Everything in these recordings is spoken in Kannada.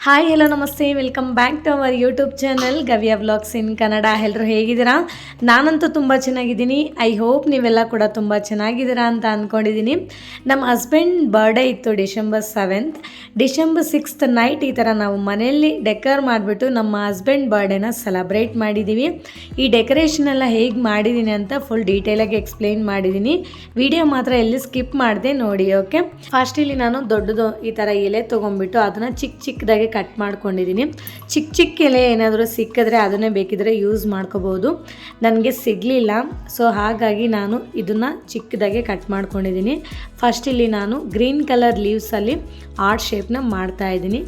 ಹಾಯ್ ಹಲೋ ನಮಸ್ತೆ. Welcome back to our YouTube channel Gavya vlogs in Kannada ಎಲ್ಲರೂ ಹೇಗಿದ್ದೀರಾ? ನಾನಂತೂ ತುಂಬ ಚೆನ್ನಾಗಿದ್ದೀನಿ. ಐ ಹೋಪ್ ನೀವೆಲ್ಲ ಕೂಡ ತುಂಬ ಚೆನ್ನಾಗಿದ್ದೀರಾ ಅಂತ ಅಂದ್ಕೊಂಡಿದ್ದೀನಿ ನಮ್ಮ ಹಸ್ಬೆಂಡ್ ಬರ್ಡೇ ಇತ್ತು December seventh December sixth night ಈ ಥರ ನಾವು ಮನೆಯಲ್ಲಿ ಡೆಕೋರ್ ಮಾಡಿಬಿಟ್ಟು ನಮ್ಮ ಹಸ್ಬೆಂಡ್ ಬರ್ಡೇನ ಸೆಲೆಬ್ರೇಟ್ ಮಾಡಿದ್ದೀವಿ ಈ ಡೆಕೋರೇಷನ್ ಎಲ್ಲ ಹೇಗೆ ಮಾಡಿದ್ದೀನಿ ಅಂತ ಫುಲ್ ಡೀಟೇಲಾಗಿ ಎಕ್ಸ್ಪ್ಲೈನ್ ಮಾಡಿದ್ದೀನಿ ವಿಡಿಯೋ ಮಾತ್ರ ಎಲ್ಲಿ ಸ್ಕಿಪ್ ಮಾಡಿದೆ ನೋಡಿ ಓಕೆ ಫಸ್ಟ್ ಇಲ್ಲಿ ನಾನು ದೊಡ್ಡದು ಈ ಥರ ಎಲೆ ತೊಗೊಂಡ್ಬಿಟ್ಟು ಅದನ್ನು ಚಿಕ್ಕ ಚಿಕ್ಕದಾಗಿ ಕಟ್ ಮಾಡ್ಕೊಂಡಿದ್ದೀನಿ. ಚಿಕ್ಕ ಚಿಕ್ಕ ಎಲೆ ಏನಾದರೂ ಸಿಕ್ಕಿದ್ರೆ ಅದನ್ನೇ ಬೇಕಿದ್ರೆ ಯೂಸ್ ಮಾಡ್ಕೋಬೋದು. ನನಗೆ ಸಿಗಲಿಲ್ಲ. ಸೊ ಹಾಗಾಗಿ ನಾನು ಇದನ್ನು ಚಿಕ್ಕದಾಗೆ ಕಟ್ ಮಾಡ್ಕೊಂಡಿದ್ದೀನಿ. ಫಸ್ಟ್ ಇಲ್ಲಿ ನಾನು ಗ್ರೀನ್ ಕಲರ್ ಲೀವ್ಸಲ್ಲಿ ಆರ್ಟ್ ಶೇಪ್ನ ಮಾಡ್ತಾ ಇದ್ದೀನಿ.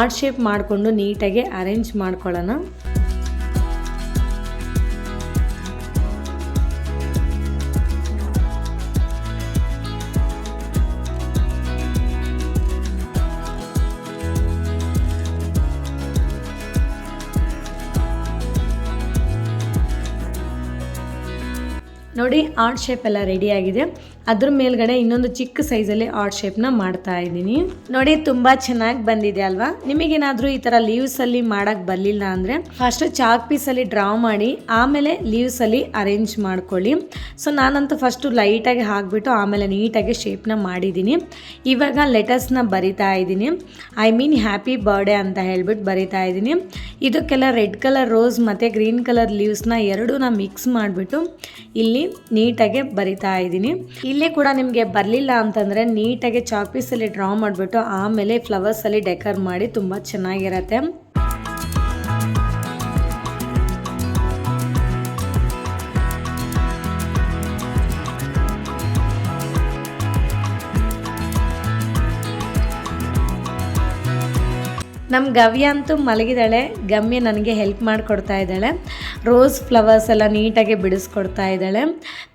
ಆರ್ಟ್ ಶೇಪ್ ಮಾಡಿಕೊಂಡು ನೀಟಾಗಿ ಅರೇಂಜ್ ಮಾಡ್ಕೊಳ್ಳೋಣ. ನೋಡಿ ಆರ್ಟ್ ಶೇಪ್ ಎಲ್ಲ ರೆಡಿ ಆಗಿದೆ. ಅದ್ರ ಮೇಲ್ಗಡೆ ಇನ್ನೊಂದು ಚಿಕ್ಕ ಸೈಜಲ್ಲಿ ಆರ್ಟ್ ಶೇಪ್ನ ಮಾಡ್ತಾ ಇದ್ದೀನಿ. ನೋಡಿ, ತುಂಬ ಚೆನ್ನಾಗಿ ಬಂದಿದೆ ಅಲ್ವಾ? ನಿಮಗೇನಾದರೂ ಈ ಥರ ಲೀವ್ಸಲ್ಲಿ ಮಾಡೋಕ್ಕೆ ಬರಲಿಲ್ಲ ಅಂದರೆ ಫಸ್ಟ್ ಚಾಕ್ ಪೀಸಲ್ಲಿ ಡ್ರಾ ಮಾಡಿ, ಆಮೇಲೆ ಲೀವ್ಸಲ್ಲಿ ಅರೇಂಜ್ ಮಾಡ್ಕೊಳ್ಳಿ. ಸೊ ನಾನಂತೂ ಫಸ್ಟು ಲೈಟಾಗಿ ಹಾಕ್ಬಿಟ್ಟು ಆಮೇಲೆ ನೀಟಾಗಿ ಶೇಪ್ನ ಮಾಡಿದ್ದೀನಿ. ಇವಾಗ ಲೆಟರ್ಸ್ನ ಬರಿತಾ ಇದ್ದೀನಿ. ಐ ಮೀನ್ ಹ್ಯಾಪಿ ಬರ್ಡೇ ಅಂತ ಹೇಳ್ಬಿಟ್ಟು ಬರಿತಾ ಇದ್ದೀನಿ. ಇದಕ್ಕೆಲ್ಲ ರೆಡ್ ಕಲರ್ ರೋಸ್ ಮತ್ತು ಗ್ರೀನ್ ಕಲರ್ ಲೀವ್ಸ್ನ ಎರಡೂ ಮಿಕ್ಸ್ ಮಾಡಿಬಿಟ್ಟು ಇಲ್ಲಿ ನೀಟಾಗಿ ಬರಿತಾ ಇದ್ದೀನಿ. ಇಲ್ಲಿ ಕೂಡ ನಿಮಗೆ ಬರಲಿಲ್ಲ ಅಂತಂದರೆ ನೀಟಾಗಿ ಚಾಕ್ ಪೀಸಲ್ಲಿ ಡ್ರಾ ಮಾಡಿಬಿಟ್ಟು ಆಮೇಲೆ ಫ್ಲವರ್ಸಲ್ಲಿ ಡೆಕರ್ ಮಾಡಿ ತುಂಬ ಚೆನ್ನಾಗಿರತ್ತೆ. ನಮ್ಮ ಗವ್ಯ ಅಂತೂ ಮಲಗಿದ್ದಾಳೆ. ಗಮ್ಯ ನನಗೆ ಹೆಲ್ಪ್ ಮಾಡಿಕೊಡ್ತಾ ಇದ್ದಾಳೆ. ರೋಸ್ ಫ್ಲವರ್ಸ್ ಎಲ್ಲ ನೀಟಾಗಿ ಬಿಡಿಸ್ಕೊಡ್ತಾ ಇದ್ದಾಳೆ.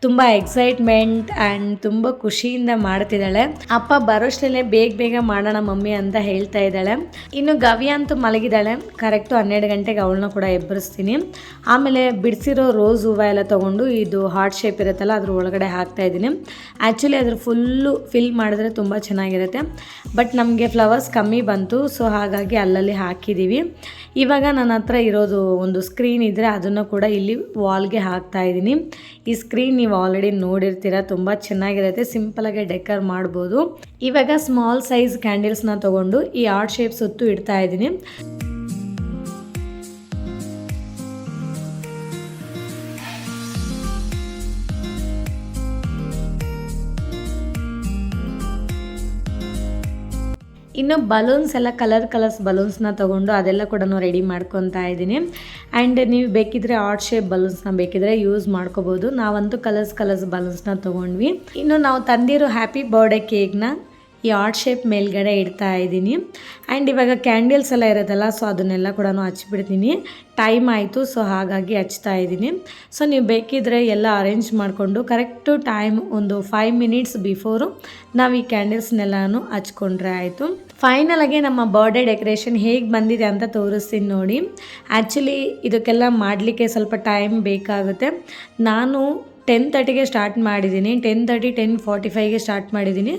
ತುಂಬ ಎಕ್ಸೈಟ್ಮೆಂಟ್ ಆ್ಯಂಡ್ ತುಂಬ ಖುಷಿಯಿಂದ ಮಾಡ್ತಿದ್ದಾಳೆ. ಅಪ್ಪ ಬರೋಷ್ಟರಲ್ಲೇ ಬೇಗ ಬೇಗ ಮಾಡೋಣ ಮಮ್ಮಿ ಅಂತ ಹೇಳ್ತಾ ಇದ್ದಾಳೆ. ಇನ್ನು ಗವ್ಯ ಅಂತೂ ಮಲಗಿದ್ದಾಳೆ. ಕರೆಕ್ಟು ಹನ್ನೆರಡು ಗಂಟೆಗೆ ಅವಳನ್ನ ಕೂಡ ಎಬ್ಬರಿಸ್ತೀನಿ ಆಮೇಲೆ ಬಿಡಿಸಿರೋ ರೋಸ್ ಹೂವು ಎಲ್ಲ ತೊಗೊಂಡು ಇದು ಹಾರ್ಟ್ ಶೇಪ್ ಇರುತ್ತಲ್ಲ, ಅದ್ರ ಒಳಗಡೆ ಹಾಕ್ತಾ ಇದ್ದೀನಿ. ಆ್ಯಕ್ಚುಲಿ ಅದ್ರ ಫುಲ್ಲು ಫಿಲ್ ಮಾಡಿದ್ರೆ ತುಂಬ ಚೆನ್ನಾಗಿರುತ್ತೆ. ಬಟ್ ನಮಗೆ ಫ್ಲವರ್ಸ್ ಕಮ್ಮಿ ಬಂತು ಸೊ ಹಾಗಾಗಿ ಅಲ್ಲಲ್ಲಿ ಹಾಕಿದ್ದೀವಿ ಇವಾಗ ನನ್ನ ಹತ್ರ ಇರೋದು ಒಂದು ಸ್ಕ್ರೀನ್ ಇದ್ದರೆ ಅದನ್ನು ಕೂಡ ಇಲ್ಲಿ ವಾಲ್ಗೆ ಹಾಕ್ತಾ ಇದ್ದೀನಿ. ಈ ಸ್ಕ್ರೀನ್ ನೀವು ಆಲ್ರೆಡಿ ನೋಡಿರ್ತೀರ, ತುಂಬ ಚೆನ್ನಾಗಿರುತ್ತೆ ಸಿಂಪಲಾಗಿ ಡೆಕರ್ ಮಾಡ್ಬೋದು. ಇವಾಗ ಸ್ಮಾಲ್ ಸೈಜ್ ಕ್ಯಾಂಡಲ್ಸ್ನ ತೊಗೊಂಡು ಈ ಆರ್ಟ್ ಶೇಪ್ ಸುತ್ತು ಇಡ್ತಾ ಇದ್ದೀನಿ. ಇನ್ನು ಬಲೂನ್ಸ್ ಎಲ್ಲ ಕಲರ್ ಕಲರ್ಸ್ ಬಲೂನ್ಸ್ನ ತೊಗೊಂಡು ಅದೆಲ್ಲ ಕೂಡ ರೆಡಿ ಮಾಡ್ಕೊತಾ ಇದ್ದೀನಿ. ಆ್ಯಂಡ್ ನೀವು ಬೇಕಿದ್ರೆ ಆರ್ಟ್ ಶೇಪ್ ಬಲೂನ್ಸ್ನ ಬೇಕಿದ್ರೆ ಯೂಸ್ ಮಾಡ್ಕೋಬೋದು. ನಾವಂತೂ ಕಲರ್ಸ್ ಕಲರ್ಸ್ ಬಲೂನ್ಸ್ನ ತೊಗೊಂಡ್ವಿ. ಇನ್ನು ನಾವು ತಂದಿರೋ ಹ್ಯಾಪಿ ಬರ್ಡೇ ಕೇಕ್ನ ಈ ಆರ್ಟ್ ಶೇಪ್ ಮೇಲ್ಗಡೆ ಇಡ್ತಾ ಇದ್ದೀನಿ. ಆ್ಯಂಡ್ ಇವಾಗ ಕ್ಯಾಂಡಲ್ಸ್ ಎಲ್ಲ ಇರೋದಲ್ಲ ಸೊ ಅದನ್ನೆಲ್ಲ ಕೂಡ ಹಚ್ಚಿಬಿಡ್ತೀನಿ ಟೈಮ್ ಆಯಿತು ಸೊ ಹಾಗಾಗಿ ಹಚ್ತಾ ಇದ್ದೀನಿ. ಸೊ ನೀವು ಬೇಕಿದ್ರೆ ಎಲ್ಲ ಅರೇಂಜ್ ಮಾಡಿಕೊಂಡು ಕರೆಕ್ಟು ಟೈಮ್ ಒಂದು ಫೈವ್ ಮಿನಿಟ್ಸ್ ಬಿಫೋರು ನಾವು ಈ ಕ್ಯಾಂಡಲ್ಸ್ನೆಲ್ಲನೂ ಹಚ್ಕೊಂಡ್ರೆ ಆಯಿತು. ಫೈನಲ್ ಆಗಿ ನಮ್ಮ ಬರ್ಡೇ ಡೆಕೋರೇಷನ್ ಹೇಗೆ ಬಂದಿದೆ ಅಂತ ತೋರಿಸ್ತೀನಿ ನೋಡಿ. ಆ್ಯಕ್ಚುಲಿ ಇದಕ್ಕೆಲ್ಲ ಮಾಡಲಿಕ್ಕೆ ಸ್ವಲ್ಪ ಟೈಮ್ ಬೇಕಾಗುತ್ತೆ. ನಾನು ಟೆನ್ ತರ್ಟಿಗೆ ಸ್ಟಾರ್ಟ್ ಮಾಡಿದ್ದೀನಿ. ಟೆನ್ ತರ್ಟಿ ಟೆನ್ ಫಾರ್ಟಿ ಫೈವ್ಗೆ ಸ್ಟಾರ್ಟ್ ಮಾಡಿದ್ದೀನಿ.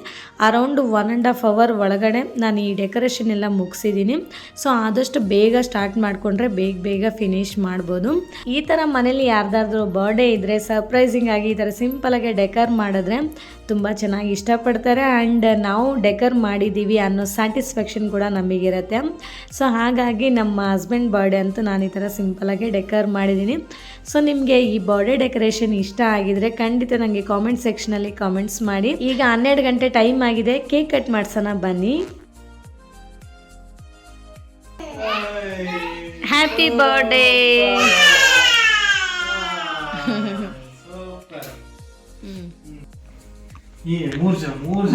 Around one and half hour ಒಳಗಡೆ ನಾನು ಈ ಡೆಕೋರೇಷನ್ ಎಲ್ಲ ಮುಗಿಸಿದ್ದೀನಿ. ಸೊ ಆದಷ್ಟು ಬೇಗ ಸ್ಟಾರ್ಟ್ ಮಾಡಿಕೊಂಡ್ರೆ ಬೇಗ ಬೇಗ ಫಿನಿಶ್ ಮಾಡ್ಬೋದು. ಈ ಥರ ಮನೇಲಿ ಯಾರ್ದಾದ್ರೂ ಬರ್ಡೇ ಇದ್ದರೆ ಸರ್ಪ್ರೈಸಿಂಗ್ ಆಗಿ ಈ ಥರ ಸಿಂಪಲಾಗಿ ಡೆಕರ್ ಮಾಡಿದ್ರೆ ತುಂಬ ಚೆನ್ನಾಗಿ ಇಷ್ಟಪಡ್ತಾರೆ. ಆ್ಯಂಡ್ ನಾವು ಡೆಕರ್ ಮಾಡಿದ್ದೀವಿ ಅನ್ನೋ ಸ್ಯಾಟಿಸ್ಫ್ಯಾಕ್ಷನ್ ಕೂಡ ನಮಗಿರುತ್ತೆ. ಸೊ ಹಾಗಾಗಿ ನಮ್ಮ ಹಸ್ಬೆಂಡ್ ಬರ್ಡೇ ಅಂತೂ ನಾನು ಈ ಥರ ಸಿಂಪಲಾಗಿ ಡೆಕರ್ ಮಾಡಿದ್ದೀನಿ. ಸೊ ನಿಮಗೆ ಈ ಬರ್ಡೇ ಡೆಕೋರೇಷನ್ ಇಷ್ಟ ಆಗಿದ್ರೆ ಖಂಡಿತ ನನಗೆ ಕಾಮೆಂಟ್ ಸೆಕ್ಷನಲ್ಲಿ ಕಾಮೆಂಟ್ಸ್ ಮಾಡಿ. ಈಗ ಹನ್ನೆರಡು ಗಂಟೆ ಟೈಮ್ ಆಗಿದೆ. ಕೇಕ್ ಕಟ್ ಮಾಡ್ಸೋಣ ಬನ್ನಿ. ಹ್ಯಾಪಿ ಬರ್ಡೇ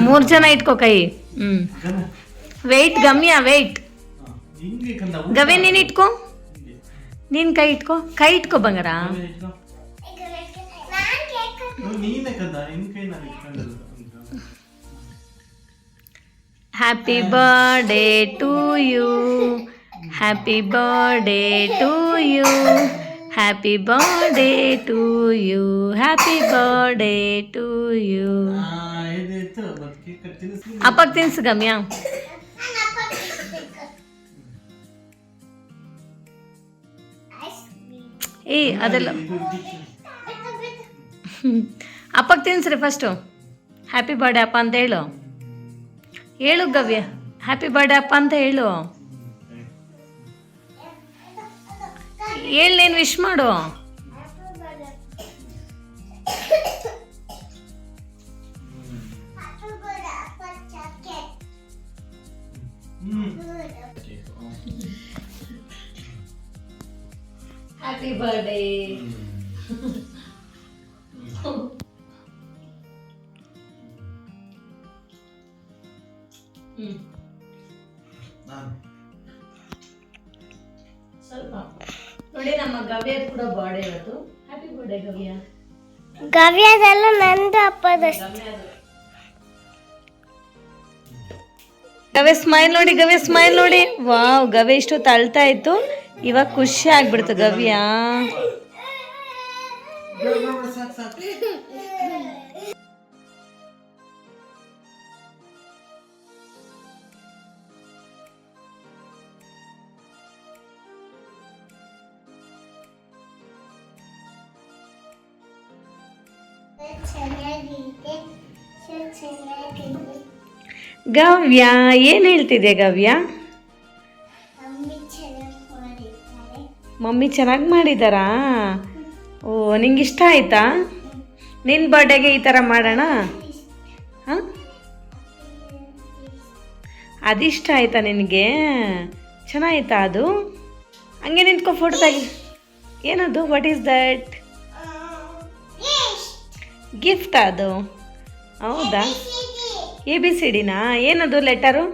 ಮೂರ್ ಜನ ಇಟ್ಕೋ ಕೈ. ಹ್ಮ್. ವೆಯ್ಟ್ ಗಮ್ಯ ವೆಯ್ಟ್ ಗವೆ ನೀನು ಇಟ್ಕೋ. ನೀನ್ ಕೈ ಇಟ್ಕೋ. ಕೈ ಇಟ್ಕೋ ಬಂಗಾರ. నేనే కదా ఇంకైనా happy birthday to you happy birthday to you happy birthday to you happy birthday to you ಅಪ್ಪಾಗ ತಿನ್ಸು ಗಮ್ಯ ಏ ಅದೆಲ್ಲ ಇದಕ್ಕೆ. ಅಪ್ಪಗೆ ತಿನ್ಸ್ರಿ ಫಸ್ಟು ಹ್ಯಾಪಿ ಬರ್ಡೇ ಅಪ್ಪ ಅಂತ ಹೇಳು. ಹೇಳು ಗವ್ಯ. ಹ್ಯಾಪಿ ಬರ್ಡೇ ಅಪ್ಪ ಅಂತ ಹೇಳು. ಹೇಳಿ, ನೀನು ವಿಶ್ ಮಾಡು. ಹ್ಯಾಪಿ ಬರ್ಡೇ ನಾನು. ಸ್ವಲ್ಪ. ನೋಡಿ ನಮ್ಮ ಗವ್ಯ ಕೂಡ ಬರ್ಡೇ ಇವತ್ತು. Happy birthday ಗವ್ಯ. ಗವ್ಯದಲ್ಲ ನಂದು ಗವೆ ಸ್ಮೈಲ್ ನೋಡಿ ಗವೆ ಸ್ಮೈಲ್ ನೋಡಿ. ವಾವ್ ಗವೆ ಇಷ್ಟು ತಳ್ತಾ ಇತ್ತು. ಇವಾಗ ಖುಷಿ ಆಗ್ಬಿಡ್ತು ಗವ್ಯ. ಗವ್ಯ, ಏನು ಹೇಳ್ತಿದೆ ಗವ್ಯ? ಮಾಡಿದ್ದಾರೆ ಮಮ್ಮಿ ಚೆನ್ನಾಗಿ ಮಾಡಿದಾರಾ? ಓ ನಿಂಗೆ ಇಷ್ಟ ಆಯ್ತಾ ನಿನ್ನ ಬರ್ಡೇಗೆ ಈ ಥರ ಮಾಡೋಣ? ಹಾಂ? ಅದಿಷ್ಟ ಆಯ್ತಾ ನಿನಗೆ? ಚೆನ್ನಾಗಿತ್ತಾ ಅದು? ಹಂಗೆ ನಿಂತ್ಕೊ ಫೋಟೋ ತೆಗಿ ಏನದು? ವಾಟ್ ಈಸ್ ದಟ್ ಗಿಫ್ಟ್ ಅದು. ಹೌದಾ? ಎ ಬಿ ಸಿ ಡಿನಾ ಏನದು ಲೆಟರು?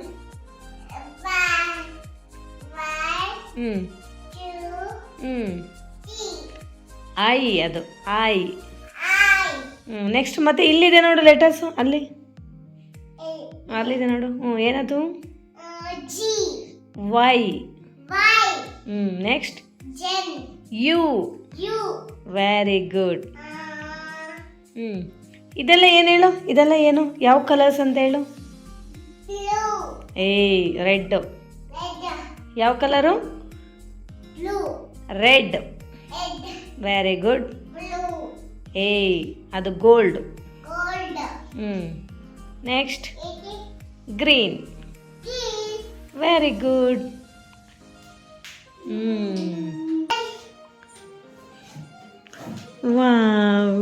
ಹ್ಞೂ ಹ್ಞೂ ಆಯಿ ಅದು ಆಯಿ ಹ್ಞೂ ನೆಕ್ಸ್ಟ್ ಮತ್ತೆ ಇಲ್ಲಿದೆ ನೋಡು ಲೆಟರ್ಸು ಅಲ್ಲಿ. ಅಲ್ಲಿದೆ ನೋಡು ಹ್ಞೂ ಏನದು? ವೈ. ಹ್ಞೂ ನೆಕ್ಸ್ಟ್ ಯು. ವೆರಿ ಗುಡ್ ಹ್ಞೂ ಇದೆಲ್ಲ ಏನು ಹೇಳು? ಇದೆಲ್ಲ ಏನು? ಯಾವ ಕಲರ್ಸ್ ಅಂತ ಹೇಳು? ಬ್ಲೂ ಏಯ್ ರೆಡ್. ರೆಡ್ ಯಾವ colour blue red. Red very good blue ಏಯ್ ಅದು ಗೋಲ್ಡ್ ಗೋಲ್ಡ್ ಹ್ಞೂ ನೆಕ್ಸ್ಟ್ ಇದು green green very good Hmm. Wow